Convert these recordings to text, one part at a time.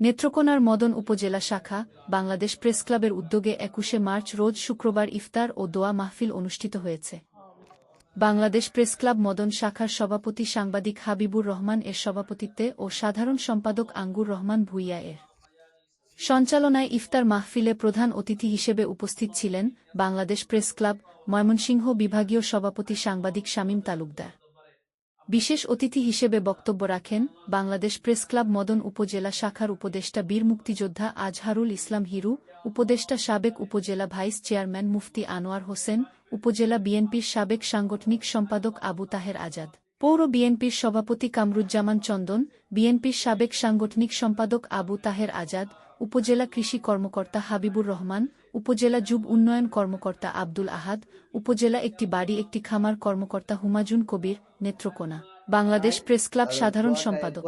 নেত্রকোনার মদন উপজেলা শাখা, বাংলাদেশ প্রেস ক্লাবের উদ্যোগে একুশে মার্চ রোজ শুক্রবার ইফতার ও দোয়া মাহফিল অনুষ্ঠিত হয়েছে। বাংলাদেশ প্রেস ক্লাব মদন শাখার সভাপতি সাংবাদিক হাবিবুর রহমান এর সভাপতিত্বে ও সাধারণ সম্পাদক আঙ্গুর রহমান ভুইয়া এর সঞ্চালনায় ইফতার মাহফিলে প্রধান অতিথি হিসেবে উপস্থিত ছিলেন বাংলাদেশ প্রেস ক্লাব ময়মনসিংহ বিভাগীয় সভাপতি সাংবাদিক শামীম তালুকদার। বিশেষ অতিথি হিসেবে বক্তব্য রাখেন বাংলাদেশ প্রেস ক্লাব মদন উপজেলা শাখার উপদেষ্টা বীর মুক্তিযোদ্ধা আজহারুল ইসলাম হিরু, উপদেষ্টা সাবেক উপজেলা ভাইস চেয়ারম্যান মুফতি আনোয়ার হোসেন, উপজেলা বিএনপির সাবেক সাংগঠনিক সম্পাদক আবু তাহের আজাদ, পৌর বিএনপির সভাপতি কামরুজ্জামান চন্দন, বিএনপির সাবেক সাংগঠনিক সম্পাদক আবু তাহের আজাদ, উপজেলা কৃষি কর্মকর্তা হাবিবুর রহমান উপজেলা যুব উন্নয়ন কর্মকর্তা আব্দুল আহাদ, উপজেলা একটি বাড়ি, একটি খামার কর্মকর্তা হুমাজুন কবির নেত্রকোনা। বাংলাদেশ প্রেস ক্লাব সাধারণ সম্পাদক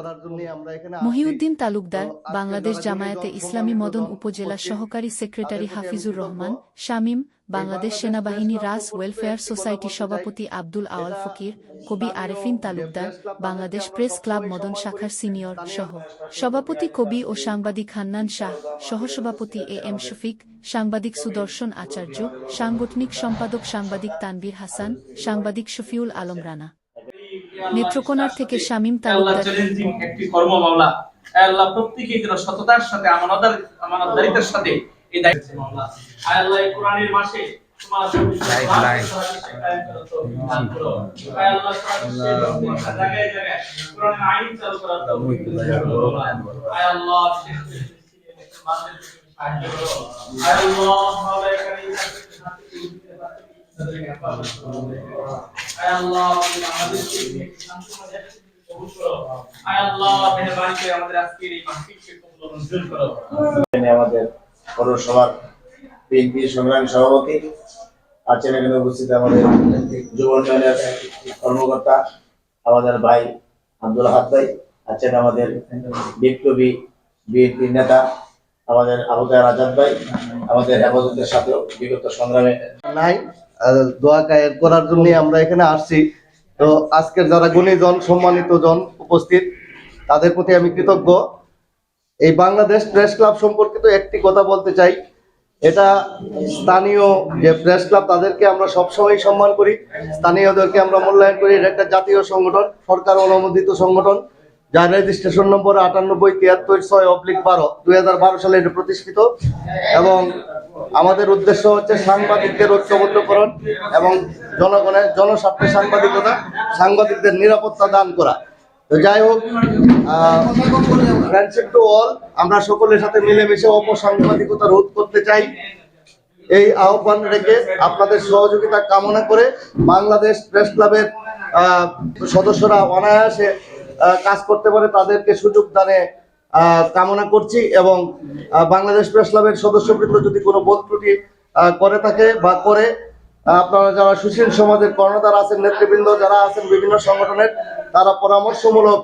মহিউদ্দিন তালুকদার বাংলাদেশ জামায়াতে ইসলামী মদন উপজেলা সহকারী সেক্রেটারি হাফিজুর রহমান শামীম বাংলাদেশ সেনাবাহিনী রাস ওয়েলফেয়ার সোসাইটি সভাপতি আব্দুল আওয়াল ফকির কবি আরেফিন তালুকদার বাংলাদেশ প্রেস ক্লাব মদন শাখার সিনিয়র সহ। সভাপতি কবি ও সাংবাদিক হান্নান শাহ সহসভাপতি এ এম শফিক সাংবাদিক সুদর্শন আচার্য সাংগঠনিক সম্পাদক সাংবাদিক তানবীর হাসান সাংবাদিক শফিউল আলম রানা। নেত্রকোনার থেকে শামীম তালুকদার একটি কর্ম মাওলা আল্লাহ প্রত্যেকে যেন সততার সাথে আমানতার আমানতদারিতার সাথে এই দায়িত্ব মাওলা আয় আল্লাহ এই কোরআনের মাসে তোমার জায়গায় জায়গায় কোরআনের আইন চালু করার তৌফিক দান করো আয় আল্লাহ আমাদের পৌরসভার সভাপতি আছেন এখানে উপস্থিত আমাদের যুব কর্মকর্তা, আমাদের ভাই আব্দুল হাত ভাই আছেন আমাদের বিপ্লবী বিএনপি নেতা, আমাদের আবুদার আজাদ ভাই, আমাদের হেফাজতের সাথেও বিগত সংগ্রামে নাই। দোয়া কায়ের করার জন্য আমরা এখানে আসছি। তো আজকের যারা গুণীজন সম্মানিত জন উপস্থিত, তাদের প্রতি আমি কৃতজ্ঞ। এই বাংলাদেশ প্রেস ক্লাব সম্পর্কিত একটি কথা বলতে চাই। এটা স্থানীয় যে প্রেস ক্লাব, তাদেরকে আমরা সবসময় সম্মান করি। স্থানীয়দেরকে আমরা মূল্যায়ন করি। এটা একটা জাতীয় সংগঠন, সরকার অনুমোদিত সংগঠন। যার রেজিস্ট্রেশন নম্বর আটানব্বই, তিয়াত্তর, ছয়, অব্লিক বারো, দুই সালে এটা প্রতিষ্ঠিত এবং আমাদের উদ্দেশ্য হচ্ছে সাংবাদিকদের ঐক্যবদ্ধকরণ এবং জনগণের জনস্বার্থে সাংবাদিকতা, সাংবাদিকদের নিরাপত্তা দান করা। তো যাই হোক ফ্রেন্ডশিপ টু অল আমরা সকলের সাথে মিলেমিশে অপসাংবাদিকতা রোধ করতে চাই। এই আহ্বান রেখে আপনাদের সহযোগিতা কামনা করে বাংলাদেশ প্রেস ক্লাবের সদস্যরা অনায়াসে করতে পারে, তাদেরকে সুযোগ দানে কামনা করছি এবং বাংলাদেশ প্রেস ক্লাবের সদস্যবৃন্দ যদি কোনো বোধ ত্রুটি করে থাকে বা করে আপনারা যারা সুশীল সমাজের কর্ণধার আছেন, নেতৃবৃন্দ যারা আছেন বিভিন্ন সংগঠনের, তারা পরামর্শমূলক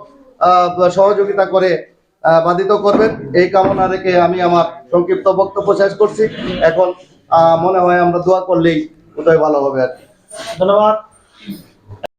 সহযোগিতা করে বাধিত করবেন। এই কামনা রেখে আমি আমার সংক্ষিপ্ত বক্তব্য শেষ করছি। এখন মনে হয় আমরা দোয়া করলেই ওটাই ভালো হবে আর কি। ধন্যবাদ।